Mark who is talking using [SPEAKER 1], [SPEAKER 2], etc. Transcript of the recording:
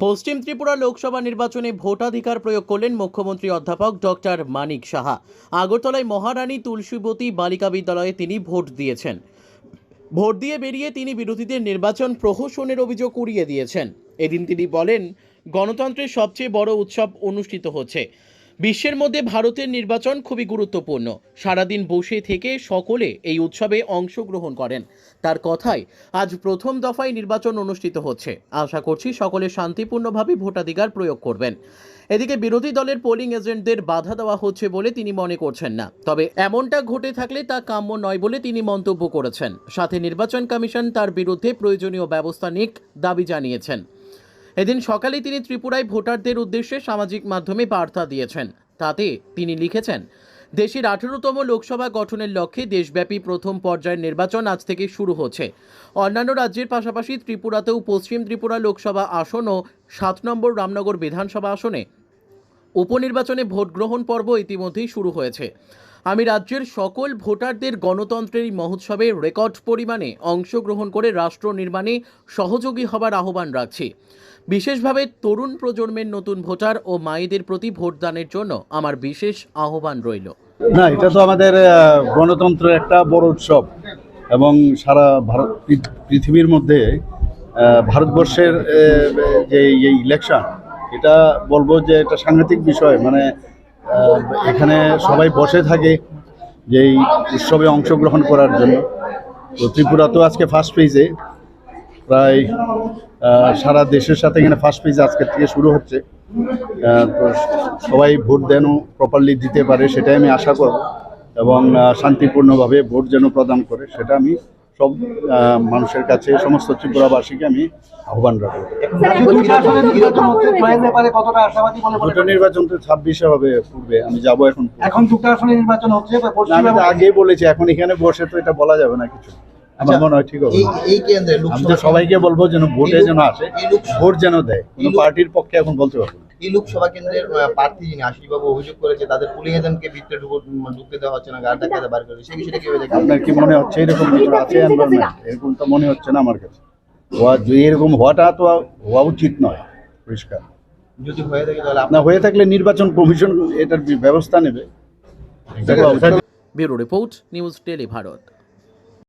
[SPEAKER 1] পশ্চিম ত্রিপুরা লোকসভা নির্বাচনে ভোটাধিকার প্রয়োগ করলেন মুখ্যমন্ত্রী অধ্যাপক ডক্টর মানিক সাহা। আগরতলায় মহারানী তুলসীবতী বালিকা বিদ্যালয়ে তিনি ভোট দিয়েছেন। ভোট দিয়ে বেরিয়ে তিনি বিরোধীদের নির্বাচন প্রহসনের অভিযোগ উড়িয়ে দিয়েছেন। এদিন তিনি বলেন, গণতন্ত্রের সবচেয়ে বড় উৎসব অনুষ্ঠিত হচ্ছে। বিশ্বের মধ্যে ভারতের নির্বাচন খুবই গুরুত্বপূর্ণ। সারাদিন বসে থেকে সকলে এই উৎসবে অংশগ্রহণ করেন। তার কথায়, আজ প্রথম দফায় নির্বাচন অনুষ্ঠিত হচ্ছে। আশা করছি সকলে শান্তিপূর্ণভাবে ভোটাধিকার প্রয়োগ করবেন। এদিকে বিরোধী দলের পোলিং এজেন্টদের বাধা দেওয়া হচ্ছে বলে তিনি মনে করছেন না। তবে এমনটা ঘটে থাকলে তা কাম্য নয় বলে তিনি মন্তব্য করেছেন। সাথে নির্বাচন কমিশন তার বিরুদ্ধে প্রয়োজনীয় ব্যবস্থা নিক দাবি জানিয়েছেন। এদিন সকালে তিনি ত্রিপুরায় ভোটারদের উদ্দেশ্যে সামাজিক মাধ্যমে বার্তা দিয়েছেন। তাতে তিনি লিখেছেন, দেশের আঠেরোতম লোকসভা গঠনের লক্ষ্যে দেশব্যাপী প্রথম পর্যায়ের নির্বাচন আজ থেকে শুরু হচ্ছে। অন্যান্য রাজ্যের পাশাপাশি ত্রিপুরাতেও পশ্চিম ত্রিপুরা লোকসভা আসন ও সাত নম্বর রামনগর বিধানসভা আসনে উপনির্বাচনে ভোট গ্রহণ পর্ব ইতিমধ্যেই শুরু হয়েছে। আমি রাজ্যের সকল ভোটারদের গণতন্ত্রের মহোৎসবে রেকর্ড পরিমাণে অংশগ্রহণ করে রাষ্ট্র নির্মাণে সহযোগী হবার আহ্বান রাখছি। বিশেষভাবে তরুণ প্রজন্মের নতুন ভোটার ও মায়েদের প্রতি ভোটদানের জন্য আমার বিশেষ আহ্বান রইল।
[SPEAKER 2] না, এটা তো আমাদের গণতন্ত্রের একটা বড় উৎসব এবং সারা ভারত পৃথিবীর মধ্যে ভারতবর্ষের যে ইলেকশন এটা বলব যে এটা সাংঘাতিক বিষয়। মানে এখানে সবাই বসে থাকে যে এই উৎসবে অংশগ্রহণ করার জন্য। তো ত্রিপুরা তো আজকে ফার্স্ট পেজে প্রায় সারা দেশের সাথে এখানে ফার্স্ট পেজ আজকের থেকে শুরু হচ্ছে। তো সবাই ভোট যেন প্রপারলি দিতে পারে, সেটাই আমি আশা করব। এবং শান্তিপূর্ণভাবে ভোট যেন প্রদান করে, সেটা আমি সব আহ, মানুষের কাছে সমস্ত ত্রিপুরাবাসীকে আমি আহ্বান রাখব।
[SPEAKER 3] দুটো নির্বাচন
[SPEAKER 2] তো ছাব্বিশে হবে পূর্বে আমি যাব এখন
[SPEAKER 3] এখন দুটো আসনে নির্বাচন হচ্ছে
[SPEAKER 2] আমি আগেই বলেছি এখন এখানে বসে তো এটা বলা যাবে না কিছু। আমার
[SPEAKER 4] আচ্ছা,
[SPEAKER 2] মনে হয় ঠিক হবে
[SPEAKER 4] এই কেন্দ্রে
[SPEAKER 2] আমি তো সবাইকে বলব যেন ভোটে যেন আসে
[SPEAKER 4] এই
[SPEAKER 2] ভোট যেন দেয়। কোনো পার্টির পক্ষে এখন বলতে পারব না।
[SPEAKER 4] এই লোকসভা কেন্দ্রের প্রার্থী যিনি আশিসবাবু অভিযোগ করেছে তাদের পুলিং এজেন্টকে ভিতরে ঢুকো- ঢুকতে দেওয়া হচ্ছে না গার্ড ডাকাতে বার করে সেই বিষয়টা কীভাবে দেখেন?
[SPEAKER 2] আপনার কি মনে হচ্ছে এরকম কিছু আছে? এরকম তো মনে হচ্ছে না আমার কাছে। হওয়া যে এরকম হওয়াটা তো হওয়া উচিত নয় পরিষ্কার।
[SPEAKER 4] যদি হয়ে থাকে তাহলে আপনার
[SPEAKER 2] হয়ে থাকলে নির্বাচন কমিশন এটার ব্যবস্থা নেবে।
[SPEAKER 1] Bureau report news tele Bharat.